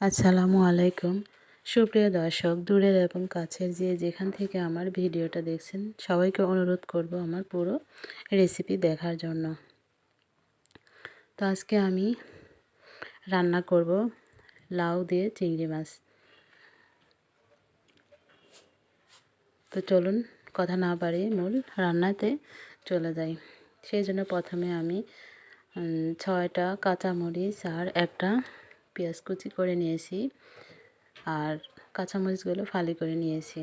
আসসালামু আলাইকুম। সুপ্রিয় দর্শক, দূরের এবং কাছের যে যেখান থেকে আমার ভিডিওটা দেখছেন, সবাইকে অনুরোধ করব আমার পুরো রেসিপি দেখার জন্য। তো আজকে আমি রান্না করব লাউ দিয়ে চিংড়ি মাছ। তো চলুন, কথা না বাড়িয়ে মূল রান্নাতে চলে যাই। সেই জন্য প্রথমে আমি ছয়টা কাঁচামরিচ আর একটা পেঁয়াজ কুচি করে নিয়েছি আর কাঁচামরিচগুলো ফালি করে নিয়েছি।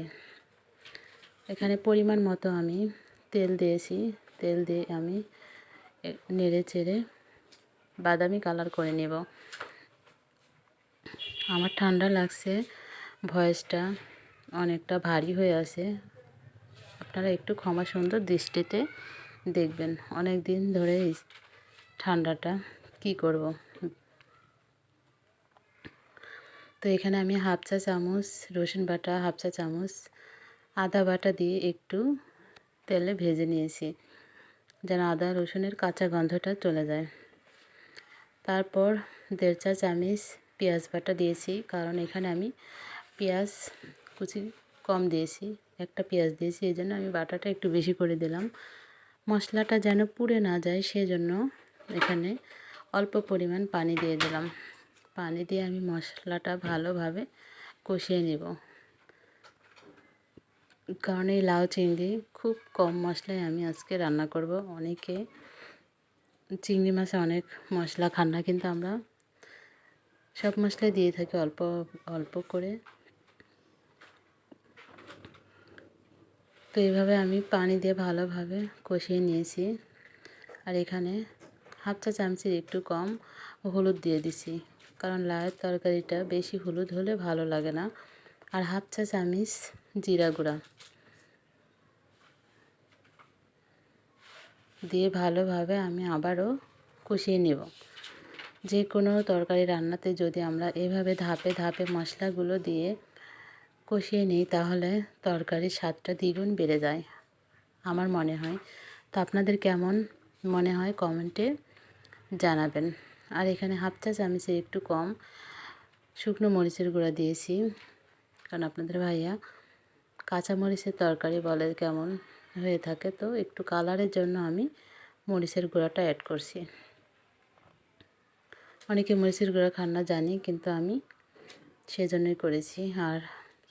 এখানে পরিমাণ মতো আমি তেল দিয়েছি। তেল দিয়ে আমি নেড়ে চেড়ে বাদামি কালার করে নেব। আমার ঠান্ডা লাগছে, ভয়েসটা অনেকটা ভারী হয়ে আছে। আপনারা একটু ক্ষমা সুন্দর দৃষ্টিতে দেখবেন, অনেক দিন ধরে ঠান্ডাটা কি করব। তো এখানে আমি হাফ চা চামচ রসুন বাটা, হাফ চা চামচ আদা বাটা দিয়ে একটু তেলে ভেজে নিয়েছি, যেন আদা, রসুনের কাঁচা গন্ধটা চলে যায়। তারপর দেড় চা চামচ পেঁয়াজ বাটা দিয়েছি, কারণ এখানে আমি পেঁয়াজ কুচি কম দিয়েছি, একটা পেঁয়াজ দিয়েছি, এই জন্য আমি বাটাটা একটু বেশি করে দিলাম। মশলাটা যেন পুড়ে না যায়, সেজন্য এখানে অল্প পরিমাণ পানি দিয়ে দিলাম। পানি দিয়ে আমি মশলাটা ভালোভাবে কষিয়ে নেব। কারণ এই লাউ চিংড়ি খুব কম মশলায় আমি আজকে রান্না করব। অনেকে চিংড়ি মাছে অনেক মশলা খান না, কিন্তু আমরা সব মশলাই দিয়ে থাকি অল্প অল্প করে। তো এইভাবে আমি পানি দিয়ে ভালোভাবে কষিয়ে নিয়েছি। আর এখানে হাফ চা চামচের একটু কম হলুদ দিয়ে দিছি। কারণ লাউয়ের তরকারিটা বেশি হলুদ হলে ভালো লাগে না। আর হাফ চা চামিচ জিরা গুঁড়া। দিয়ে ভালোভাবে আমি আবারও কষিয়ে নেব। যে কোনো তরকারি রান্নাতে যদি আমরা এভাবে ধাপে ধাপে মশলাগুলো দিয়ে কষিয়ে নিই, তাহলে তরকারির স্বাদটা দ্বিগুণ বেড়ে যায় আমার মনে হয়। তো আপনাদের কেমন মনে হয় কমেন্টে জানাবেন। আর এখানে হাফ চা চামচের একটু কম। শুকনো মরিচের গুঁড়া দিয়েছি। কারণ আপনাদের ভাইয়া কাঁচা মরিচের তরকারি বলে কেমন হয়ে থাকে, তো একটু কালারের জন্য আমি মরিচের গুঁড়াটা অ্যাড করছি। অনেকে মরিচের গুঁড়া খান না জানি, কিন্তু আমি সেজন্যই করেছি। আর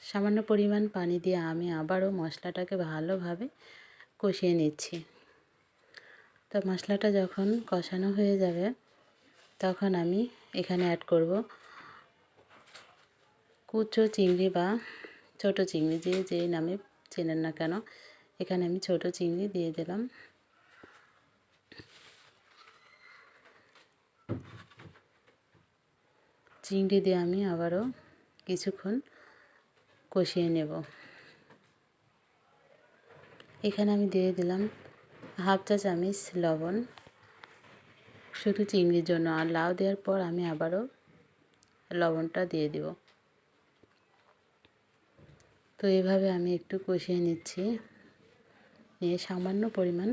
সামান্য পরিমাণ পানি দিয়ে আমি আবারও মশলাটাকে ভালোভাবে কষিয়ে নিচ্ছি। তো মশলাটা যখন কষানো হয়ে যাবে তখন আমি এখানে অ্যাড করব কুচো চিংড়ি বা ছোট চিংড়ি, যে যে নামে চেনেন না কেন, এখানে আমি ছোট চিংড়ি দিয়ে দিলাম। চিংড়ি দিয়ে আমি আবারও কিছুক্ষণ কষিয়ে নেব। এখানে আমি দিয়ে দিলাম হাফ চা চামচ লবণ। শুধু চিংড়ির জন্য আর লাউ দেওয়ার পর আমি আবারও লবণটা দিয়ে দিব। তো এভাবে আমি একটু কষিয়ে নিচ্ছি। নিয়ে সামান্য পরিমাণ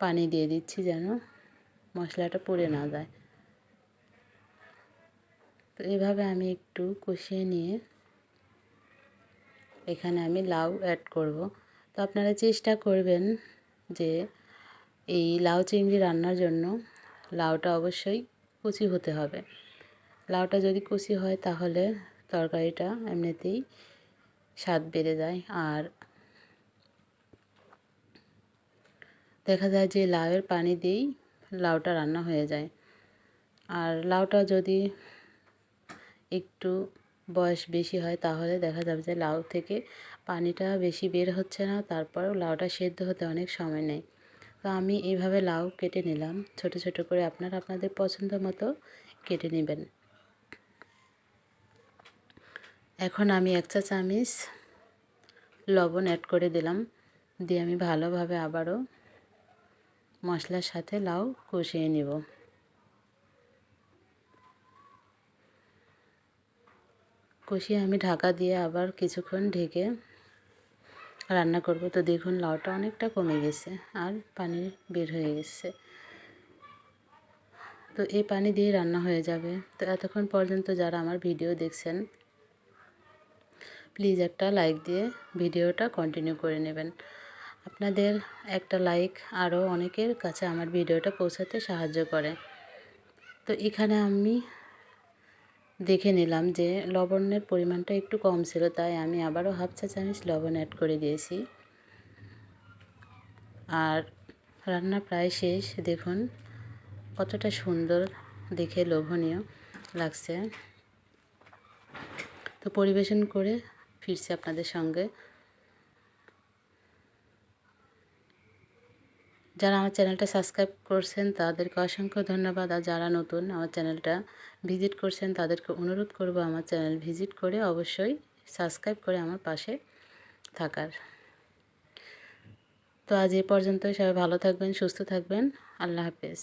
পানি দিয়ে দিচ্ছি যেন মশলাটা পুড়ে না যায়। তো এভাবে আমি একটু কষিয়ে নিয়ে এখানে আমি লাউ অ্যাড করব। তো আপনারা চেষ্টা করবেন যে এই লাউ চিংড়ি রান্নার জন্য লাউটা অবশ্যই কুচি হতে হবে। লাউটা যদি কুচি হয় তাহলে তরকারিটা এমনিতেই স্বাদ বেড়ে যায়। আর দেখা যায় যে লাউয়ের পানি দিয়েই লাউটা রান্না হয়ে যায়। আর লাউটা যদি একটু বয়স বেশি হয় তাহলে দেখা যাবে যে লাউ থেকে পানিটা বেশি বের হচ্ছে না, তারপরেও লাউটা সেদ্ধ হতে অনেক সময় নেয়। তো আমি এইভাবে লাউ কেটে নিলাম। ছোট ছোট করে আপনারা আপনাদের পছন্দ মতো কেটে নেবেন। এখন আমি এক চা চামচ লবণ অ্যাড করে দিলাম। দিয়ে আমি ভালোভাবে আবারও মশলার সাথে লাউ কষিয়ে নেব। কষিয়ে আমি ঢাকা দিয়ে আবার কিছুক্ষণ ঢেকে রান্না করব। তো দেখুন, লাউটা অনেকটা কমে গেছে আর পানি বের হয়ে গেছে। তো এই পানি দিয়ে রান্না হয়ে যাবে। তো এতক্ষণ পর্যন্ত যারা আমার ভিডিও দেখছেন, প্লিজ একটা লাইক দিয়ে ভিডিওটা কন্টিনিউ করে নেবেন। আপনাদের একটা লাইক আরও অনেকের কাছে আমার ভিডিওটা পৌঁছাতে সাহায্য করে। তো এখানে আমি দেখে নিলাম যে লবণের পরিমাণটা একটু কম ছিল, তাই আমি আবারও হাফ চা চামচ লবণ অ্যাড করে দিয়েছি। আর রান্না প্রায় শেষ, দেখুন কতটা সুন্দর দেখে লোভনীয় লাগছে। তো পরিবেশন করে ফিরছি আপনাদের সঙ্গে। যারা আমার চ্যানেলটা সাবস্ক্রাইব করছেন, তাদেরকে অসংখ্য ধন্যবাদ। আর যারা নতুন আমার চ্যানেলটা ভিজিট করছেন, তাদেরকে অনুরোধ করব আমার চ্যানেল ভিজিট করে অবশ্যই সাবস্ক্রাইব করে আমার পাশে থাকার। তো আজ এ পর্যন্ত সবাই ভালো থাকবেন, সুস্থ থাকবেন। আল্লাহ হাফেজ।